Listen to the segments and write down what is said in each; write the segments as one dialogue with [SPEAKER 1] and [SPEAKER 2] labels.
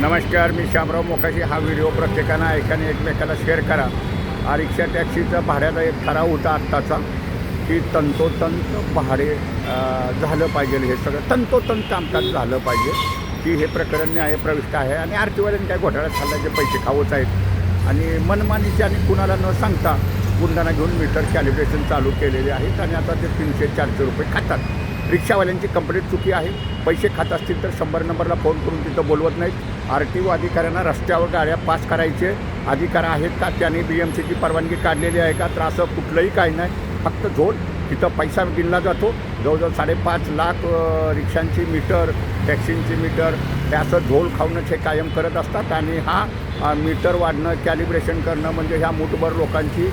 [SPEAKER 1] नमस्कार मी श्यामराव मोकाशी हा व्हिडिओ प्रत्येकानं ऐकाने एकमेकाला शेअर करा. हा रिक्षा टॅक्सीचा भाड्याचा एक ठराव होता आत्ताचा की तंतोतंत भाडे झालं पाहिजे. हे सगळं तंतोतंत कामकाज झालं पाहिजे. की हे प्रकरण न्यायप्रविष्ट आहे आणि आर टी वाल्याने काय घोटाळ्यात खाल्ल्याचे पैसे खावच आहेत. आणि मनमानीचे आणि कुणाला न सांगता गुंडांना घेऊन मीटर कॅलिब्रेशन चालू केलेले आहेत आणि आता ते तीनशे चारशे रुपये खातात. रिक्षावाल्यांची कंप्लीट चुकी आहे. पैसे खात असतील तर शंभर नंबरला फोन करून तिथं बोलवत नाहीत. आर टी ओ अधिकाऱ्यांना रस्त्यावर गाड्या पास करायचे. अधिकार आहेत का? त्यांनी बी एम सीची परवानगी काढलेली आहे का? तर असं कुठलंही काही नाही. फक्त झोल तिथं पैसा दिला जातो. जवळजवळ साडेपाच लाख रिक्षांची मीटर टॅक्सींची मीटर हे असं झोल खाऊनच हे कायम करत असतात. आणि हा मीटर वाढणं कॅलिब्रेशन करणं म्हणजे ह्या मुठभर लोकांची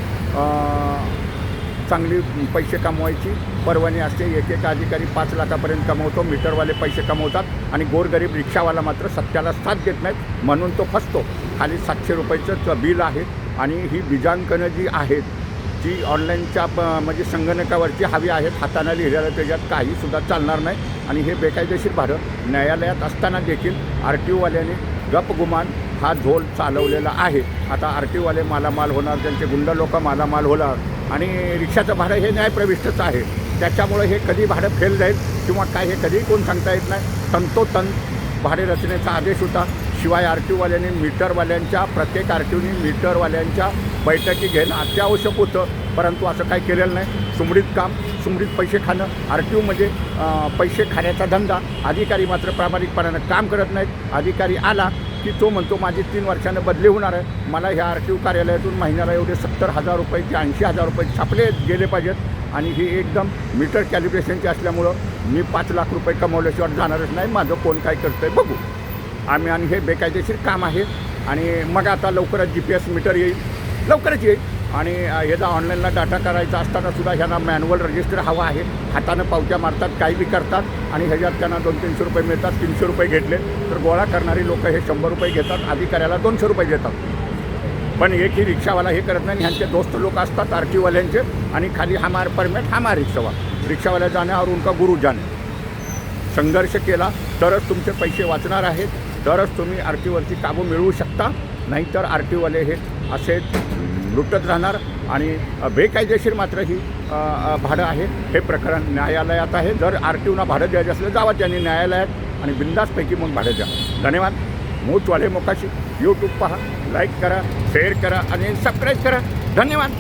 [SPEAKER 1] चांगली पैसे कमवायची परवानी असते एक एक अधिकारी पाच लाखापर्यंत कमवतो मीटरवाले पैसे कमवतात आणि गोरगरीब रिक्षावाला मात्र सत्याला साथ देत नाहीत म्हणून तो फसतो. खाली सातशे रुपयाचं बिल आहे आणि ही बीजांकनं जी आहेत जी ऑनलाईनच्या प- म्हणजे संगणकावरची हवी आहेत हाताने लिहिलेलं त्याच्यात काहीसुद्धा चालणार नाही आणि हे बेकायदेशीर भारत. न्यायालयात असताना देखील आर टी ओवाल्याने गपगुमान हा झोल चालवलेला आहे. आता आर टी ओवाले मालामाल होणार त्यांचे गुंड लोक मालामाल होणार. आणि रिक्षाचं भाडं हे न्यायप्रविष्टच आहे. त्याच्यामुळं हे कधी भाडं फेल जाईल किंवा काय हे कधीही कोण सांगता येत नाही. तंतोतंत भाडे रचनेचा आदेश होता. शिवाय आर टी ओवाल्यांनी मीटरवाल्यांच्या प्रत्येक आर टी ओनी मीटरवाल्यांच्या बैठकी घेणं अत्यावश्यक होतं. परंतु असं काही केलेलं नाही. सुमडीत काम सुमडीत पैसे खाणं आर टी ओमध्ये म्हणजे, पैसे खाण्याचा धंदा. अधिकारी मात्र प्रामाणिकपणानं काम करत नाहीत. अधिकारी आला की तो म्हणतो माझी तीन वर्षानं बदली होणार आहे. मला ह्या आर टी ओ कार्यालयातून महिन्याला एवढे सत्तर हजार रुपये ते ऐंशी हजार रुपये छापले गेले पाहिजेत. आणि ही एकदम मीटर कॅलिब्रेशनची असल्यामुळं मी पाच लाख रुपये कमवल्याशिवाय जाणारच नाही. माझं कोण काय करतं आहे बघू. आम्ही आणि हे बेकायदेशीर काम आहे. आणि मग आता लवकरच जी पी एस मीटर येईल. लवकरच येईल. आणि अ, ह्याचा ऑनलाईनला डाटा करायचा असताना सुद्धा ह्यांना मॅन्युअल रजिस्टर हवा आहे. हातानं पावत्या मारतात काही बी करतात आणि ह्याच्यात त्यांना दोन तीनशे रुपये मिळतात तीनशे रुपये घेतले तर गोळा करणारी लोक हे शंभर रुपये घेतात अधिकाऱ्याला दोनशे रुपये देतात. पण एक ही रिक्षावाला हे करत नाही ह्यांचे दोस्त लोक असतात आर टीवाल्यांचे आणि खाली हमार परमिट हमार रिक्षावा. रिक्षावाल्या जाणे और उनका गुरु जाणे? संघर्ष केला तरच तुमचे पैसे वाचणार आहेत तरच तुम्ही आर टीवरची काबू मिळवू शकता नाहीतर आर टीवाले हे असे लुटत राहणार आणि बेकायदेशीर मात्र ही भाडं आहे. हे प्रकरण न्यायालयात आहे. जर आर टी ओना भाडं द्यायचं असलं जावा त्यांनी न्यायालयात आणि बिंदासपैकी मग भाडं द्या. धन्यवाद. मूचवाले मोकाशी. यूट्यूब पहा लाईक करा शेअर करा आणि सबस्क्राईब करा. धन्यवाद.